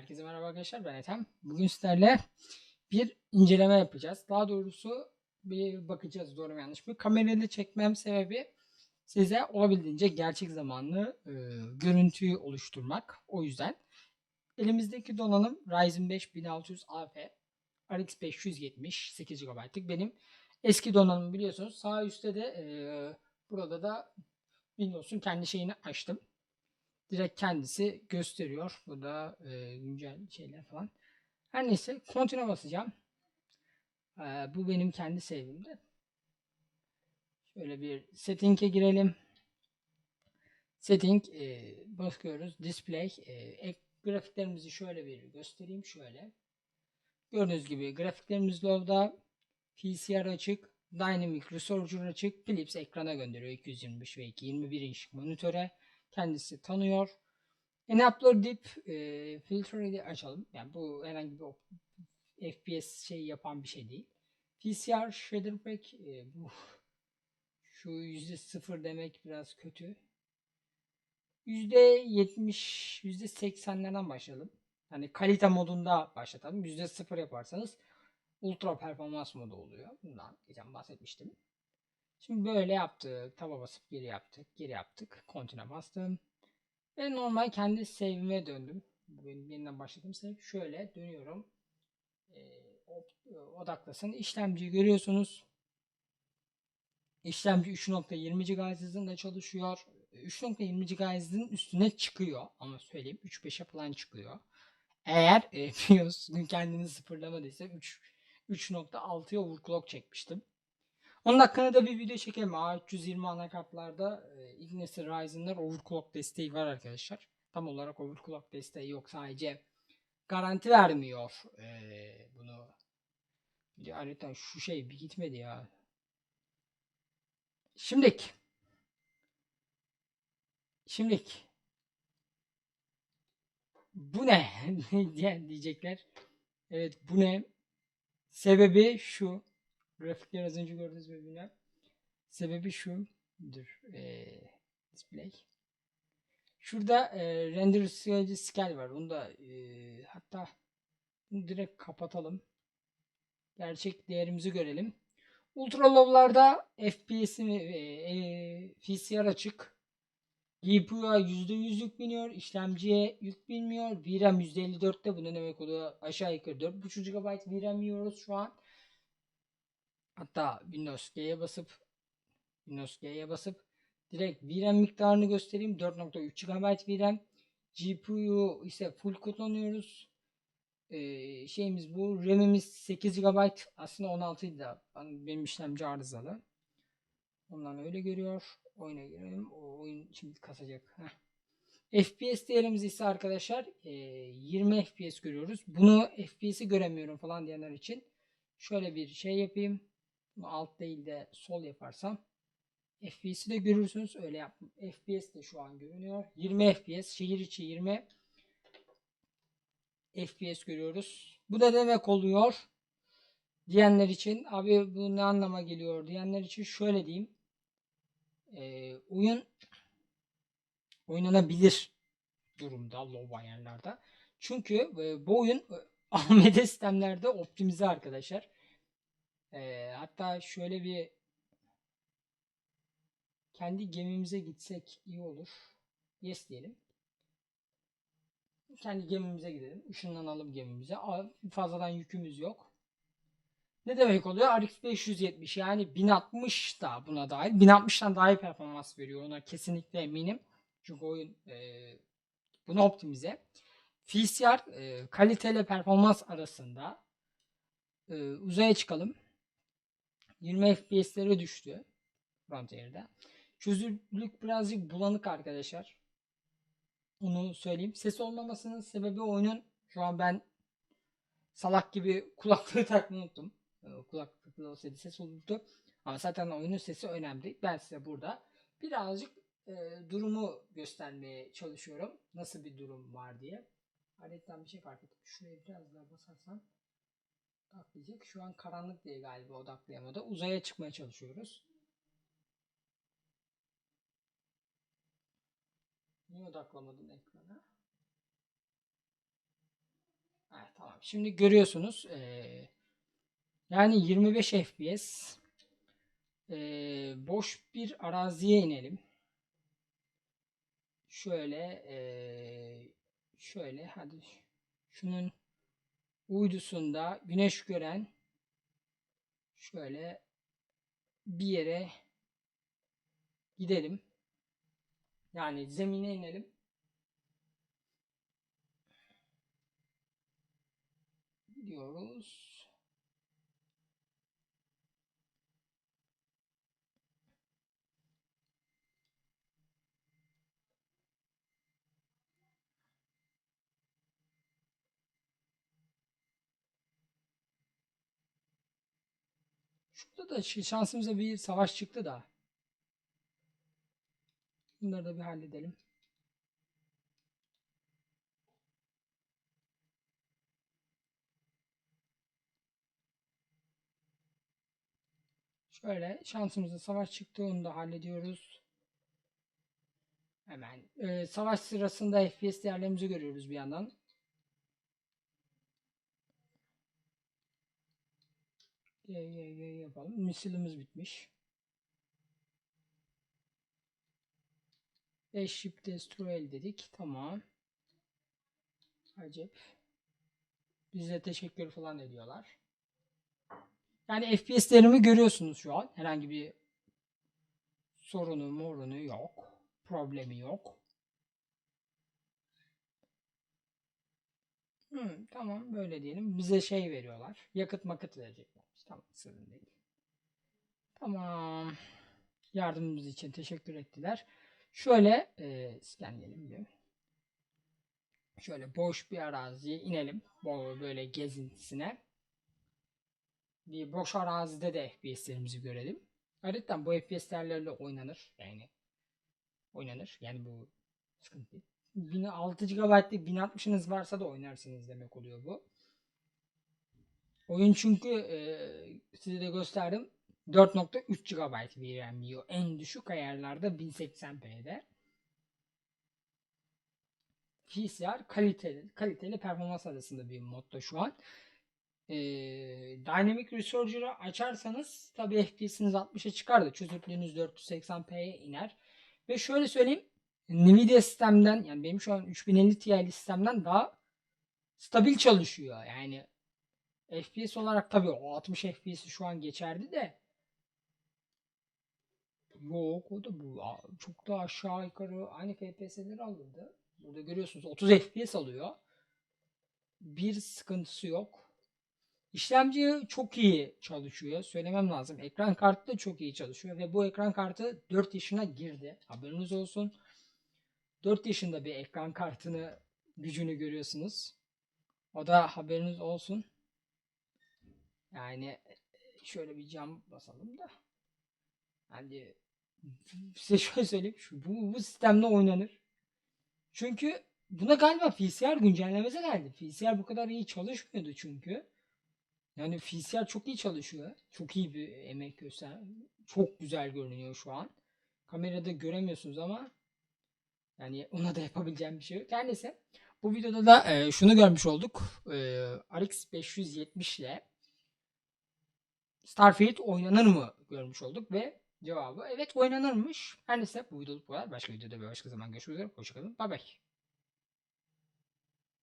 Herkese merhaba arkadaşlar ben Ethem. Bugün sizlerle bir inceleme yapacağız. Daha doğrusu bir bakacağız doğru mu yanlış mı. Kamerayla çekmem sebebi size olabildiğince gerçek zamanlı e, görüntüyü oluşturmak. O yüzden elimizdeki donanım Ryzen 5 1600 AF RX 570 8 GB'lık benim eski donanım biliyorsunuz. Sağ üstte de e, burada da Windows'un kendi şeyini açtım direkt kendisi gösteriyor. Bu da e, güncel şeyler falan. Her neyse continue basacağım. E, bu benim kendi save'imde. Şöyle bir setting'e girelim. Setting e, bakıyoruz. Display. E, ek, grafiklerimizi şöyle bir göstereyim. Şöyle. Gördüğünüz gibi grafiklerimiz low'da. PCR açık. Dynamic Resourcer açık. Philips ekrana gönderiyor 225 ve 221 inç monitöre kendisi tanıyor. Enabler dip e, filtreyi açalım. Yani bu herhangi bir FPS şey yapan bir şey değil. PCR shader pack e, bu şu yüzde sıfır demek biraz kötü. Yüzde yetmiş, yüzde seksenlerden başlayalım. Hani kalite modunda başlatalım. Yüzde sıfır yaparsanız ultra performans modu oluyor. Bundan geçen bahsetmiştim. Şimdi böyle yaptık. Taba basıp geri yaptık. Geri yaptık. Continue bastım. Ve normal kendi save'ime döndüm. Bu yeniden başladığım save. Şöyle dönüyorum. Ee, o- odaklasın. İşlemciyi görüyorsunuz. İşlemci 3.20 GHz hızında çalışıyor. 3.20 GHz'in üstüne çıkıyor. Ama söyleyeyim 3.5'e falan çıkıyor. Eğer e, BIOS kendini sıfırlamadıysa 3 3.6'ya overclock çekmiştim. Onun hakkında da bir video çekelim. A320 anakartlarda e, ilk nesil Ryzen'lar overclock desteği var arkadaşlar. Tam olarak overclock desteği yok. Sadece garanti vermiyor e, bunu. Harita şu şey bir gitmedi ya. Şimdilik. Şimdilik. Bu ne? diye diyecekler. Evet bu ne? Sebebi şu. Grafikler az önce gördüğünüz bina. Sebebi şu. Dur. eee, display. Şurada eee render süreci scale var. Onu da eee, hatta bunu direkt kapatalım. Gerçek değerimizi görelim. Ultra low'larda FPS'ini eee VCR açık. GPU'ya %100 yük biniyor. işlemciye yük binmiyor. VRAM %54'te. Bu ne demek oluyor? Aşağı yukarı 4.5 GB VRAM yiyoruz şu an. Hatta Windows G'ye basıp Windows G'ye basıp direkt VRAM miktarını göstereyim. 4.3 GB VRAM. GPU ise full kullanıyoruz. Ee, şeyimiz bu. RAM'imiz 8 GB. Aslında 16 idi benim işlemci arızalı. Ondan öyle görüyor. Oyuna girelim. O oyun şimdi kasacak. Heh. FPS değerimiz ise arkadaşlar e, 20 FPS görüyoruz. Bunu FPS'i göremiyorum falan diyenler için şöyle bir şey yapayım. Alt değil de sol yaparsam FPS'i de görürsünüz. Öyle yaptım. FPS de şu an görünüyor. 20 FPS. Şehir içi 20 FPS görüyoruz. Bu da demek oluyor diyenler için abi bu ne anlama geliyor diyenler için şöyle diyeyim. Ee, oyun oynanabilir durumda low ayarlarda. Çünkü e, bu oyun e, AMD sistemlerde optimize arkadaşlar. Ee, hatta şöyle bir kendi gemimize gitsek iyi olur. Yes diyelim. Kendi gemimize gidelim. Işınlanalım gemimize. Fazladan yükümüz yok. Ne demek oluyor? RX 570 yani 1060 da buna dahil. 1060'tan daha iyi performans veriyor. Ona kesinlikle eminim. Çünkü oyun e, bunu optimize. VCR e, kaliteyle performans arasında e, uzaya çıkalım. 20 FPS'lere düştü. Frontier'de. Çözünürlük birazcık bulanık arkadaşlar. Onu söyleyeyim. Ses olmamasının sebebi oyunun şu an ben salak gibi kulaklığı takmayı unuttum. Ee, Kulaklık takılı olsaydı ses olurdu. Ama zaten oyunun sesi önemli. Ben size burada birazcık e, durumu göstermeye çalışıyorum. Nasıl bir durum var diye. Aletten bir şey fark ettim. Şuraya biraz daha basarsam odaklayacak. Şu an karanlık diye galiba odaklayamadı. Uzaya çıkmaya çalışıyoruz. Niye odaklamadın ekrana? Şimdi görüyorsunuz. eee, yani 25 FPS. Eee, boş bir araziye inelim. Şöyle eee, şöyle hadi şunun uydusunda güneş gören şöyle bir yere gidelim. Yani zemine inelim. Gidiyoruz. Şurada da şansımıza bir savaş çıktı da. Bunları da bir halledelim. Şöyle şansımıza savaş çıktı onu da hallediyoruz. Hemen e, savaş sırasında FPS değerlerimizi görüyoruz bir yandan. Yapalım. Misilimiz bitmiş. 5 ship destroy dedik. Tamam. Acep. Bize teşekkür falan ediyorlar. Yani FPS'lerimi görüyorsunuz şu an. Herhangi bir sorunu morunu yok. Problemi yok. Hı, tamam böyle diyelim. Bize şey veriyorlar. Yakıt makıt verecekler. Tamam sorun değil. Tamam. Yardımımız için teşekkür ettiler. Şöyle e, scanleyelim bir. Şöyle boş bir araziye inelim. Bol böyle gezintisine. Bir boş arazide de FPS'lerimizi görelim. Ayrıca bu FPS'lerle oynanır. Yani oynanır. Yani bu sıkıntı değil. 1006 GB'lık 1060'ınız varsa da oynarsınız demek oluyor bu. Oyun çünkü e, size de gösterdim. 4.3 GB VRAM yiyor. En düşük ayarlarda 1080p'de. PCR kaliteli, kaliteli performans arasında bir modda şu an. Ee, Dynamic Resurger'ı açarsanız tabi FPS'iniz 60'a çıkar da çözünürlüğünüz 480p'ye iner. Ve şöyle söyleyeyim. Nvidia sistemden yani benim şu an 3050 Ti'li sistemden daha stabil çalışıyor. Yani FPS olarak tabii o 60 FPS'i şu an geçerdi de yok o da bu çok da aşağı yukarı aynı FPS'leri alırdı. Burada görüyorsunuz 30 FPS alıyor. Bir sıkıntısı yok. İşlemci çok iyi çalışıyor. Söylemem lazım. Ekran kartı da çok iyi çalışıyor. Ve bu ekran kartı 4 yaşına girdi. Haberiniz olsun. 4 yaşında bir ekran kartını gücünü görüyorsunuz. O da haberiniz olsun. Yani şöyle bir cam basalım da. Yani size şöyle söyleyeyim. Şu, bu, bu sistemle oynanır. Çünkü buna galiba VCR güncellemesi geldi. VCR bu kadar iyi çalışmıyordu çünkü. Yani VCR çok iyi çalışıyor. Çok iyi bir emek göster. Çok güzel görünüyor şu an. Kamerada göremiyorsunuz ama yani ona da yapabileceğim bir şey yok. Her. Bu videoda da e, şunu görmüş olduk. E, RX 570 ile Starfield oynanır mı görmüş olduk ve cevabı evet oynanırmış. Her neyse bu videoluk bu kadar. Başka videoda ve başka zaman görüşmek üzere. Hoşçakalın. Bay bay.